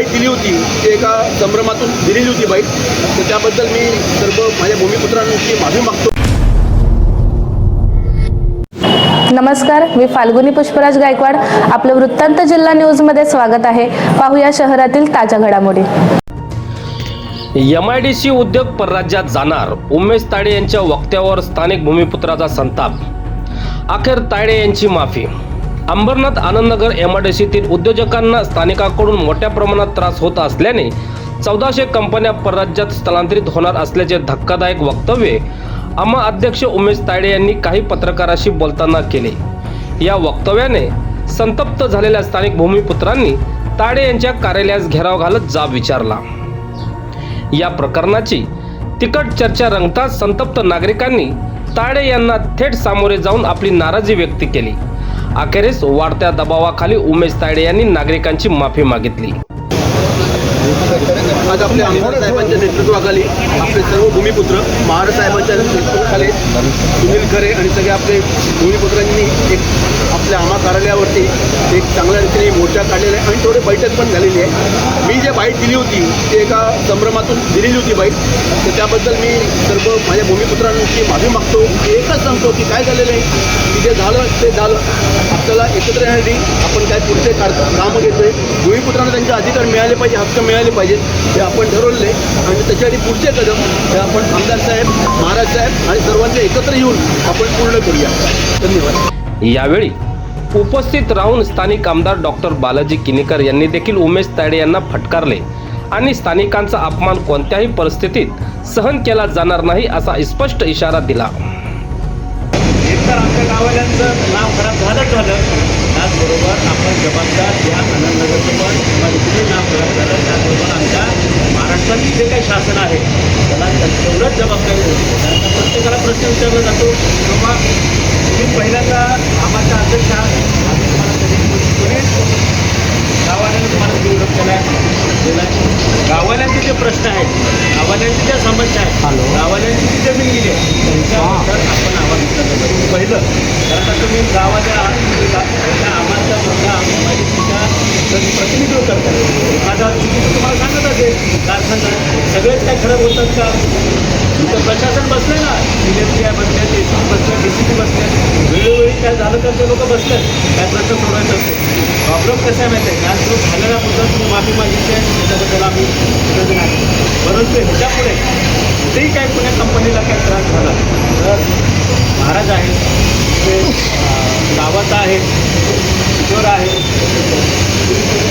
Bite दिली होती ती एका संभ्रमातून दिलेली होती बाईट तर त्याबद्दल मी सर्व माझ्या भूमिपुत्रांची माफी मागतो. नमस्कार मी फाल्गुनी पुष्पराज गायकवाड. आपलं वृत्तांत जिल्हा न्यूजमध्ये स्वागत आहे. पाहूया शहरातील ताज्या घडामोडी. एम आय डी सी उद्योग परराज्यात जाणार. उमेश ताडे यांच्या वक्त्यावर स्थानिक भूमिपुत्राचा संताप. अखेर तायडे यांची माफी. अंबरनाथ आनंदनगर एम डी सीतील उद्योजकांना स्थानिकांकडून मोठ्या प्रमाणात त्रास होत असल्याने चौदाशे कंपन्या परराज्यात स्थलांतरित होणार असल्याचे धक्कादायक वक्तव्य अमा अध्यक्ष उमेश तायडे यांनी काही पत्रकाराशी बोलताना केले. या वक्तव्याने संतप्त झालेल्या स्थानिक भूमिपुत्रांनी ताडे यांच्या कार्यालयास घेराव घालत जाब विचारला. या प्रकरणाची तिकट चर्चा रंगताच संतप्त नागरिकांनी ताडे यांना थेट सामोरे जाऊन आपली नाराजी व्यक्त केली. अखेरीस वाढत्या दबावाखाली उमेश तायडे यांनी नागरिकांची माफी मागितली. आज आपल्या आमदार साहेबांच्या नेतृत्वाखाली आपले सर्व भूमिपुत्र महाराज साहेबांच्या नेतृत्वाखाली सुनील खरे आणि सगळे आपले भूमिपुत्रांनी एक आपल्या आम्हा कार्यालयावरती एक चांगल्या रीतीने मोर्चा काढलेला आहे आणि थोडी बैठक पण झालेली आहे. मी जे बाईट दिली होती ती एका संभ्रमातून दिलेली होती बाईट. तर त्याबद्दल मी सर्व माझ्या भूमिपुत्रांची माफी मागतो. एकच सांगतो की काय झालेलं आहे? की जे झालं ते झालं. आपल्याला एकत्र येण्यासाठी आपण काय पुढचे काढ कामं घेतोय. भूमिपुत्रांना त्यांचे अधिकार मिळाले पाहिजे हक्क मिळाले पाहिजेत. हे आपण ठरवले आणि त्याच्यासाठी पुढचे कदम हे आपण आमदार साहेब महाराज साहेब आणि सर्वांचे एकत्र येऊन आपण पूर्ण करूया. धन्यवाद. यावेळी उपस्थित राहून स्थानिक आमदार डॉक्टर बालाजी किनीकर यांनी देखील उमेश तायडे यांना फटकारले. आणि स्थानिकांचा अपमान कोणत्याही परिस्थितीत सहन केला जाणार नाही असा स्पष्ट इशारा दिला. एकतर आमच्या गावाल्यांचं नाव खराब झालंच झालं. त्याचबरोबर आपण जबाबदार या आनंदनगरचं पण किती नाव खराब झालं. त्याचबरोबर आमच्या महाराष्ट्रातील जे काही शासन आहे त्याला तेवढंच जबाबदारी होती. कारण प्रत्येकाला प्रश्न विचारला जातो किंवा तुम्ही पहिल्यांदा आम्हाला अध्यक्ष आहात आम्ही तुम्हाला कधी कोणी गावाल्यानं तुम्हाला निवडून केला गावाल्यांचे जे प्रश्न आहेत गावाल्यांच्या ज्या समस्या आहेत गावाल्यांची जी जमीन गेली. आहे त्यांच्याबद्दल आपण आवाज उचलला पाहिजे पहिलं. कारण आता तुम्ही गावाच्या त्या आम्हाला मुद्दा आम्हाला प्रतिनिधित्व करतात एखादा चुकीचं तुम्हाला सांगत असेल कारखाना सगळेच काय खरं होतात का? इथं प्रशासन बसले ना. जिल्ह्यातली आय बसल्या ते बसल्या डी सी पी बसल्या वेळोवेळी काय झालं तर ते लोक बसलेत. काय प्रश्न सोडवायचं असते प्रॉब्लेम कसा आहे माहिती आहे आज जो झालेला मुद्दा तुम्ही माफी मागितली आहे त्याच्याबद्दल आम्ही कृतज्ञ आहे. परंतु ह्याच्यापुढे कुठेही काय पुण्या कंपनीला काय त्रास झाला तर महाराज आहेत ते अं, गावात आहेत किशोर आहे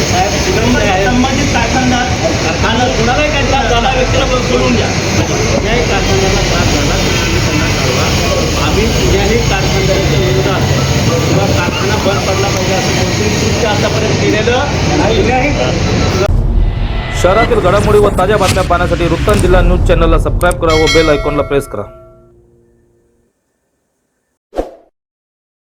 साहेब सुगंध आहे संबंधित कारखानदार कारखाना कुणालाही काय त्रास झाला द्या. बोलून कुठल्याही कारखान्याला त्रास झाला तुम्ही त्यांना कळवा आम्ही कुठल्याही कारखानदाराच्या विरोधात किंवा कारखाना बंद पडला पाहिजे असं कोणतीही कृत्य आतापर्यंत केलेलं नाही. शहरातील घडामोडी व ताज्या बातम्या पाहण्यासाठी वृत्तांत जिल्हा न्यूज चॅनलला सबस्क्राईब करा व बेल आयकॉनला प्रेस करा.